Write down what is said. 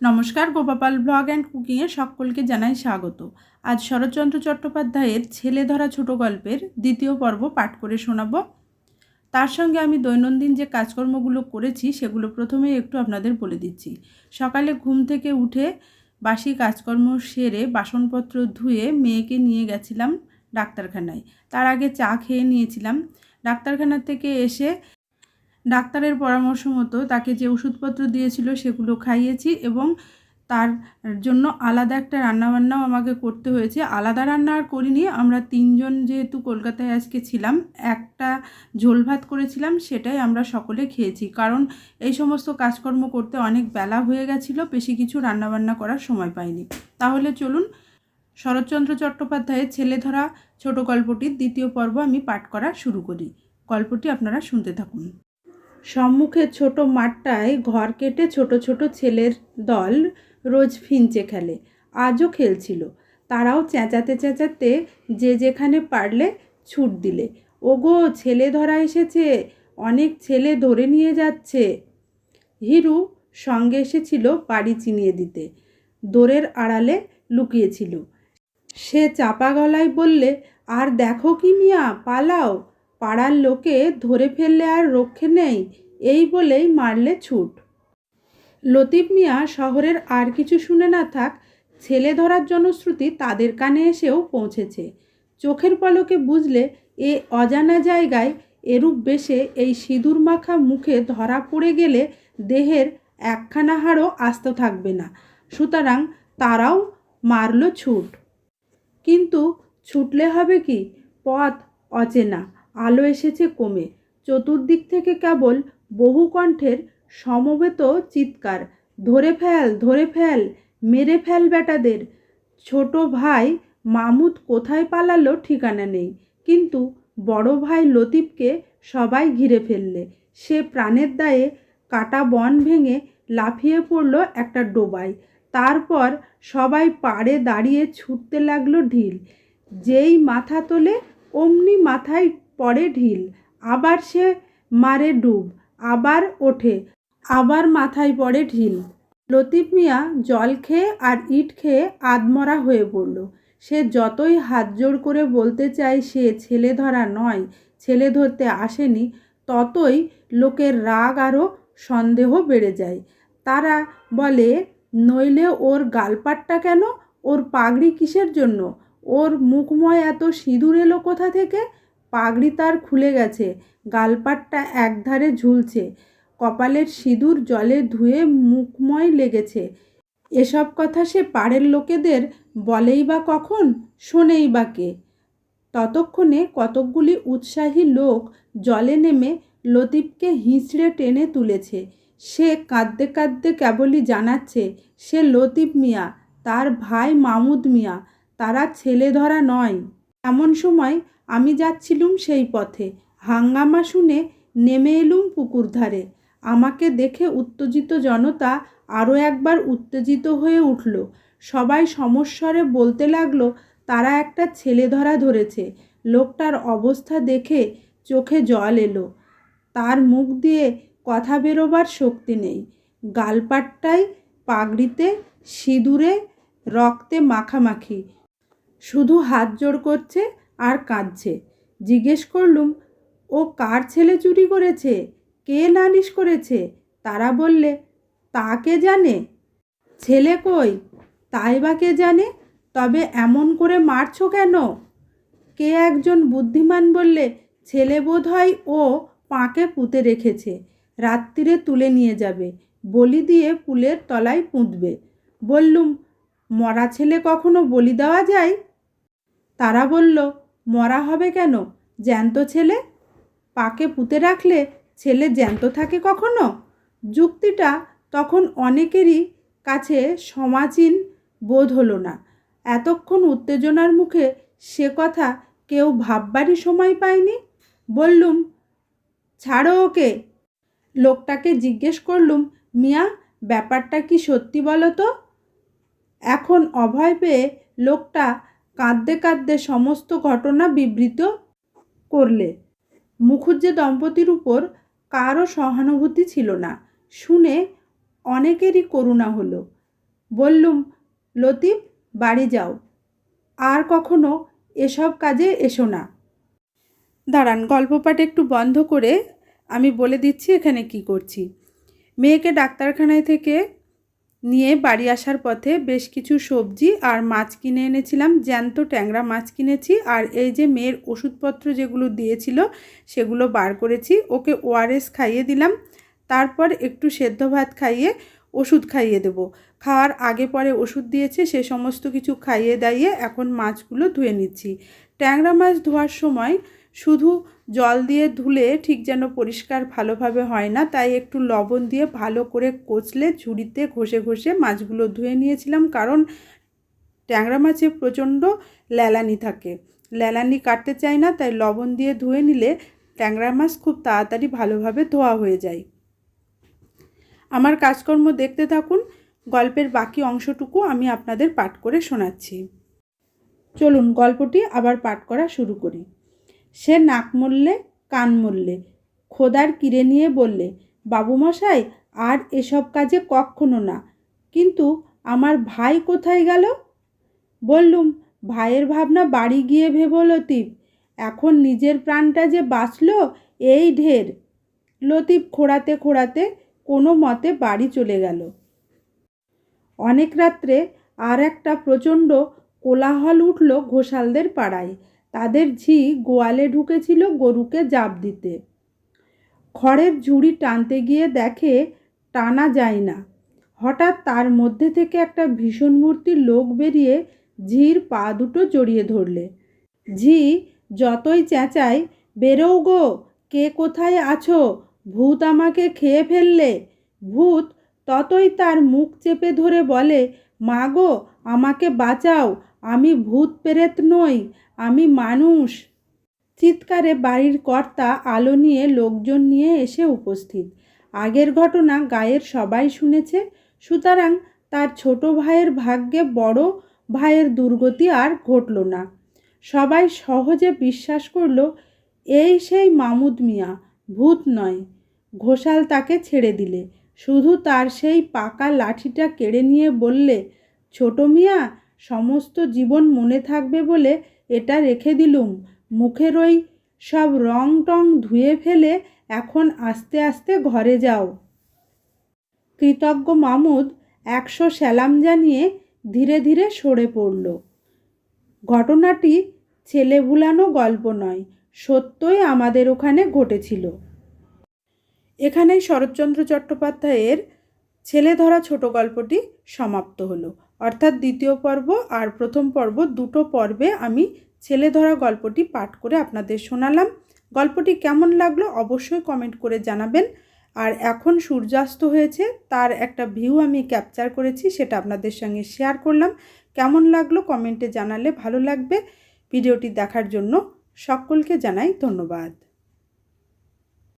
নমস্কার, গোপাপাল blog and কুকিংয়ে সকলকে জানাই স্বাগত। আজ শরৎচন্দ্র চট্টোপাধ্যায়ের ছেলে ধরা ছোট গল্পের দ্বিতীয় পর্ব পাঠ করে শোনাব। তার সঙ্গে আমি দৈনন্দিন যে কাজকর্মগুলো করেছি, সেগুলো প্রথমেই একটু আপনাদের বলে দিচ্ছি। সকালে ঘুম থেকে উঠে বাসি কাজকর্ম সেরে বাসনপত্র ধুয়ে মেয়েকে নিয়ে গেছিলাম ডাক্তারখানায়। তার আগে চা খেয়ে নিয়েছিলাম। ডাক্তারখানা থেকে এসে ডাক্তারের পরামর্শ মতো তাকে যে ওষুধপত্র দিয়েছিল সেগুলো খাইয়েছি এবং তার জন্য আলাদা একটা রান্নাবান্নাও আমাকে করতে হয়েছে। আলাদা রান্না আর করিনি, আমরা তিনজন যেহেতু কলকাতায় আজকে ছিলাম, একটা ঝোল ভাত করেছিলাম, সেটাই আমরা সকলে খেয়েছি। কারণ এই সমস্ত কাজকর্ম করতে অনেক বেলা হয়ে গেছিল, বেশি কিছু রান্নাবান্না করার সময় পাইনি। তাহলে চলুন, শরৎচন্দ্র চট্টোপাধ্যায়ের ছেলে ধরা ছোট গল্পটির দ্বিতীয় পর্ব আমি পাঠ করা শুরু করি। গল্পটি আপনারা শুনতে থাকুন। সম্মুখে ছোট মাঠটায় ঘর কেটে ছোট ছোট ছেলের দল রোজ ফিঞ্চে খেলে, আজও খেলছিল। তারাও চেঁচাতে চেঁচাতে যে যেখানে পারলে ছুট দিলে। ওগো, ছেলে ধরা এসেছে, অনেক ছেলে ধরে নিয়ে যাচ্ছে। হিরু সঙ্গে এসেছিল বাড়ি চিনিয়ে দিতে। দোরের আড়ালে লুকিয়েছিল। সে চাপা গলায় বললে, আর দেখো কি মিয়া, পালাও। পাড়ার লোকে ধরে ফেললে আর রক্ষে নেই, এই বলেই মারলে ছুট। লতিফ মিয়া শহরের আর কিছু শুনে না থাক, ছেলে ধরার জনশ্রুতি তাদের কানে এসেও পৌঁছেছে। চোখের পলকে বুঝলে এ অজানা জায়গায় এরূপ বেশে এই সিঁদুর মাখা মুখে ধরা পড়ে গেলে দেহের একখানা হাড়ও আস্ত থাকবে না। সুতরাং তারাও মারল ছুট। কিন্তু ছুটলে হবে কি? পথ অচেনা। আলো এসেছে কমে। চতুর্দিক থেকে কেবল বহু কণ্ঠের সমবেত চিৎকার, ধরে ফেল ধরে ফেল, মেরে ফেল বেটাদের ছোট ভাই মামুদ কোথায় পালালো ঠিকানা নেই। কিন্তু বড় ভাই লতিফকে সবাই ঘিরে ফেললে। সে প্রাণের দায়ে কাটা বন ভেঙে লাফিয়ে পড়ল একটা ডোবায়। তারপর সবাই পাড়ে দাঁড়িয়ে ছুটতে লাগল ঢিল। যেই মাথা তোলে, অমনি মাথায় পড়ে ঢিল, আবার সে মারে ডুব, আবার ওঠে, আবার মাথায় পড়ে ঢিল। লতিফ মিয়া জল খেয়ে আর ইট খেয়ে আদমরা হয়ে পড়ল। সে যতই হাত জোড় করে বলতে চায় সে ছেলে ধরা নয়, ছেলে ধরতে আসেনি, ততই লোকের রাগ আরও সন্দেহ বেড়ে যায়। তারা বলে, নইলে ওর গালপাটটা কেন? ওর পাগড়ি কিসের জন্য? ওর মুখময় এত সিঁদুর এলো কোথা থেকে? পাগড়ি তার খুলে গেছে, গালপাটটা একধারে ঝুলছে, কপালের সিঁদুর জলে ধুয়ে মুখময় লেগেছে। এসব কথা সে পাড়ের লোকেদের বলেই বা কখন, শোনেই বা কে। ততক্ষণে কতকগুলি উৎসাহী লোক জলে নেমে লতিফকে হিঁচড়ে টেনে তুলেছে। সে কাঁদতে কাঁদতে কেবলই জানাচ্ছে, সে লতিফ মিয়া, তার ভাই মামুদ মিয়া, তারা ছেলে ধরা নয়। এমন সময় আমি যাচ্ছিলুম সেই পথে। হাঙ্গামা শুনে নেমে এলুম পুকুর ধারে। আমাকে দেখে উত্তেজিত জনতা আরও একবার উত্তেজিত হয়ে উঠল। সবাই সমস্বরে বলতে লাগল, তারা একটা ছেলে ধরা ধরেছে। লোকটার অবস্থা দেখে চোখে জল এলো। তার মুখ দিয়ে কথা বেরোবার শক্তি নেই। গালপাট্টায় পাগড়িতে, সিঁদুরে, রক্তে মাখামাখি। শুধু হাত জোড় করছে আর কাঁদছে। জিজ্ঞেস করলুম, ও কার ছেলে চুরি করেছে? কে নালিশ করেছে? তারা বললে, তা কে জানে? ছেলে কই? তাই বা কে জানে? তবে এমন করে মারছো কেন? কে একজন বুদ্ধিমান বললে ছেলে বোধ হয় ও পাঁকে পুঁতে রেখেছে রাত্রিরে তুলে নিয়ে যাবে, বলি দিয়ে পুলের তলায় পুঁতবে। বললুম, মরা ছেলে কখনো বলি দেওয়া যায়? তারা বলল, মরা হবে কেন? জ্যান্ত ছেলে? পাকে পুঁতে রাখলে ছেলে জ্যান্ত থাকে কখনো? যুক্তিটা তখন অনেকেরই কাছে সমাচীন বোধ হলো না। এতক্ষণ উত্তেজনার মুখে সে কথা কেউ ভাববারই সময় পায়নি। বললুম, ছাড়ো ওকে। লোকটাকে জিজ্ঞেস করলুম, মিয়া, ব্যাপারটা কি সত্যি বলো তো? এখন অভয় পেয়ে লোকটা কাঁদতে কাঁদতে সমস্ত ঘটনা বিবৃত করলে। মুখুজ্জে দম্পতির উপর কারও সহানুভূতি ছিল না। শুনে অনেকেরই করুণা হলো। বললুম, লতিফ, বাড়ি যাও। আর কখনো এসব কাজে এসো না। দাঁড়ান গল্প পাঠ একটু বন্ধ করে আমি বলে দিচ্ছি এখানে কি করছি। মেয়েকে ডাক্তারখানায় থেকে নিয়ে বাড়ি আসার পথে বেশ কিছু সবজি আর মাছ কিনে এনেছিলাম, জ্যান্ত ট্যাংরা মাছ কিনেছি আর এই যে মেয়ের ওষুধপত্র যেগুলো দিয়েছিল সেগুলো বার করেছি, ওকে ওআরএস খাইয়ে দিলাম, তারপর একটু সেদ্ধ ভাত খাইয়ে ওষুধ খাইয়ে দেবো। খাওয়ার আগে পরে ওষুধ দিয়েছে, সে সমস্ত কিছু খাইয়ে দাইয়ে এখন মাছগুলো ধুয়ে নিচ্ছি। ট্যাংরা মাছ ধোয়ার সময় শুধু জল দিয়ে ধুলে ঠিক যেন পরিষ্কার ভালোভাবে হয় না। তাই একটু লবণ দিয়ে ভালো করে কচলে ঝুড়িতে ঘষে ঘষে মাছগুলো ধুয়ে নিয়েছিলাম কারণ ট্যাংরা মাছে প্রচণ্ড ল্যালানি থাকে। ল্যালানি কাটতে চাই না, তাই লবণ দিয়ে ধুয়ে নিলে ট্যাংরা মাছ খুব তাড়াতাড়ি ভালোভাবে ধোয়া হয়ে যায়। আমার কাজকর্ম দেখতে থাকুন, গল্পের বাকি অংশটুকু আমি আপনাদের পাঠ করে শোনাচ্ছি। চলুন, গল্পটি আবার পাঠ করা শুরু করি। সে নাক মরলে কান মরলে খোদার কিরে নিয়ে বললে, বাবুমশাই, আর এসব কাজে কখনো না। কিন্তু আমার ভাই কোথায় গেল? বললুম, ভাইয়ের ভাবনা বাড়ি গিয়ে ভেবো লতিফ। এখন নিজের প্রাণটা যে বাঁচল, এই ঢের। লতিফ খোঁড়াতে খোড়াতে কোনো মতে বাড়ি চলে গেল। অনেক রাত্রে আর একটা প্রচণ্ড কোলাহল উঠল ঘোষালদের পাড়ায়। তাদের ঝি গোয়ালে ঢুকেছিল গরুকে জাপ দিতে। খড়ের ঝুড়ি টানতে গিয়ে দেখে টানা যায় না। হঠাৎ তার মধ্যে থেকে একটা ভীষণ মূর্তির লোক বেরিয়ে ঝির পা দুটো জড়িয়ে ধরলে। ঝি যতই চেঁচায়, বেরোও গো, কে কোথায় আছো? ভূত আমাকে খেয়ে ফেললে। ভূত ততই তার মুখ চেপে ধরে বলে, মা গো, আমাকে বাঁচাও আমি ভূত পেরেত নই, আমি মানুষ। চিৎকারে বাড়ির কর্তা আলো নিয়ে লোকজন নিয়ে এসে উপস্থিত। আগের ঘটনা গায়ের সবাই শুনেছে, সুতরাং তার ছোট ভাইয়ের ভাগ্যে বড় ভাইয়ের দুর্গতি আর ঘটল না। সবাই সহজে বিশ্বাস করল, এই সেই মামুদ মিয়া, ভূত নয়। ঘোষাল তাকে ছেড়ে দিলে। শুধু তার সেই পাকা লাঠিটা কেড়ে নিয়ে বললে, ছোট মিয়া সমস্ত জীবন মনে থাকবে বলে এটা রেখে দিলুম। মুখের ওই সব রং টং ধুয়ে ফেলে এখন আস্তে আস্তে ঘরে যাও। কৃতজ্ঞ মামুদ একশো স্যালাম জানিয়ে ধীরে ধীরে সরে পড়ল। ঘটনাটি ছেলে ভুলানো গল্প নয়, সত্যই আমাদের ওখানে ঘটেছিল। এখানেই শরৎচন্দ্র চট্টোপাধ্যায়ের ছেলে ধরা ছোট গল্পটি সমাপ্ত হলো। অর্থাৎ দ্বিতীয় পর্ব আর প্রথম পর্ব দুটো পর্বে আমি ছেলে ধরা গল্পটি পাঠ করে আপনাদের শোনালাম। গল্পটি কেমন লাগল অবশ্যই কমেন্ট করে জানাবেন। আর এখন সূর্যাস্ত হয়েছে, তার একটা ভিউ আমি ক্যাপচার করেছি, সেটা আপনাদের সঙ্গে শেয়ার করলাম। কেমন লাগল কমেন্টে জানালে ভালো লাগবে। ভিডিওটি দেখার জন্য সকলকে জানাই ধন্যবাদ।